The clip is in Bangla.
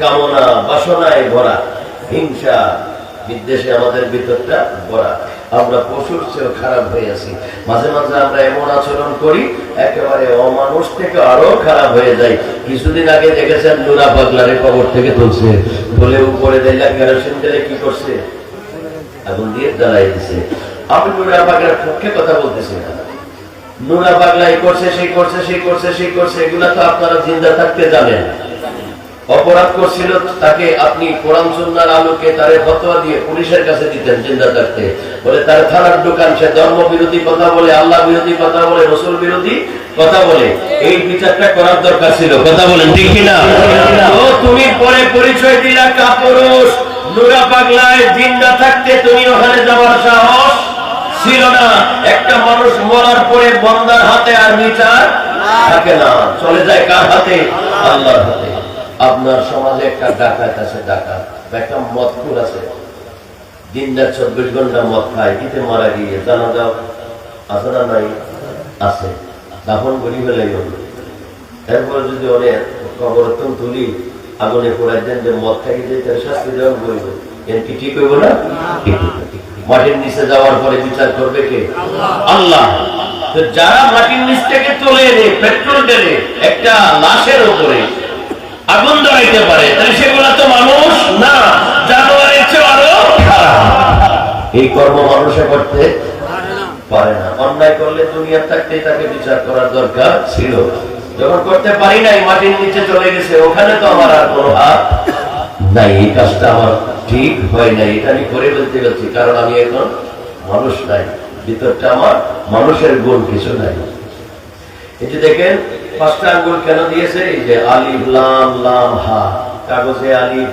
কামনা বাসনায় ভরা, হিংসা বিদ্বেষে আমাদের ভিতরটা ভরা। আমরা পশুর চেয়েও খারাপ হয়ে আছি। মাঝে মাঝে আমরা এমন আচরণ করি, একেবারে অমানুষ থেকে আরও খারাপ হয়ে যায় কিছুদিন আগে দেখেছেন নুরা পাগলারে কবর থেকে তুলছে। বলে উপরে দিলাম কেরোসিন তেলে কি করছে? আগুন দিয়ে জ্বালাই দিছে। আমি নুরা পাগলার পক্ষে কথা বলতেছি না। নুরা পাগলা এই করছে, সেই করছে সেই করছে সেই করছে, এগুলা তো আপনারা জিন্দা থাকতে জানেন। অপরাধ করছিল, তাকে আপনি কোরআন সুন্নার আলোকে তারে ফতোয়া দিয়ে পুলিশের কাছে দিতেন জিন্দা থাকতে। বলে তার থানার দোকান, সে ধর্ম বিরোধী কথা বলে, আল্লাহ বিরোধী কথা বলে, রসুল বিরোধী কথা বলে। এই বিচারটা করার দরকার ছিল। কথা বলেন, ঠিক কিনা? ও তুমি পরে পরিচয় দিলা কাপুরুষ, নুরা পাগলায় জিন্দা থাকতে তুমি ওখানে যাওয়ার সাহস ছিল না। একটা মানুষ মরার পরে বন্দার হাতে আর বিচার থাকে না। চলে যায় কার হাতে? আল্লাহর হাতে। আপনার সমাজে একটা ডাকাত আছে, ডাকাত। একটা মদকুর আছে। দিন রাত চব্বিশ ঘণ্টা মদ খায় ইতে মারা গিয়ে। জানা যাও, আছে না নাই? আছে। দাফন করি ফেলাই এরপরে যদি অনেক কবরতন তুলি আগুনে পড়াই দেন যে মদ খাই যে তার শাস্তি দেওয়া বলব এর কি ঠিক হইব না। মাটির নিচে যাওয়ার পরে বিচার করবে কে? আল্লাহ। যারা মাটির নিচ থেকে তুলে এনে পেট্রোল ঢেলে, একটা লাশের উপরে আগুন ধরাইতে পারে। তাহলে সেগুলা তো মানুষ না, জানোয়ারের চেয়ে আরও এই কর্ম মানুষে করতে পারে না। অন্যায় করলে দুনিয়া থাকতে তাকে বিচার করার দরকার ছিল। যখন করতে পারি নাই, মাটির নিচে চলে গেছে, ওখানে তো আমার আর কোনো হাত নাই। এই কাজটা আমার ঠিক হয় নাই, এটা আমি করে ফেলতে গেছি কারণ আমি এখন মানুষ নাই। ভিতরটা আমার মানুষের গুণ কিছু নাই। যে দেখেন পাঁচটা আঙ্গুল কেন দিয়েছে? এই যে আলিফ লাম লাম হা। কাগজে আলিফ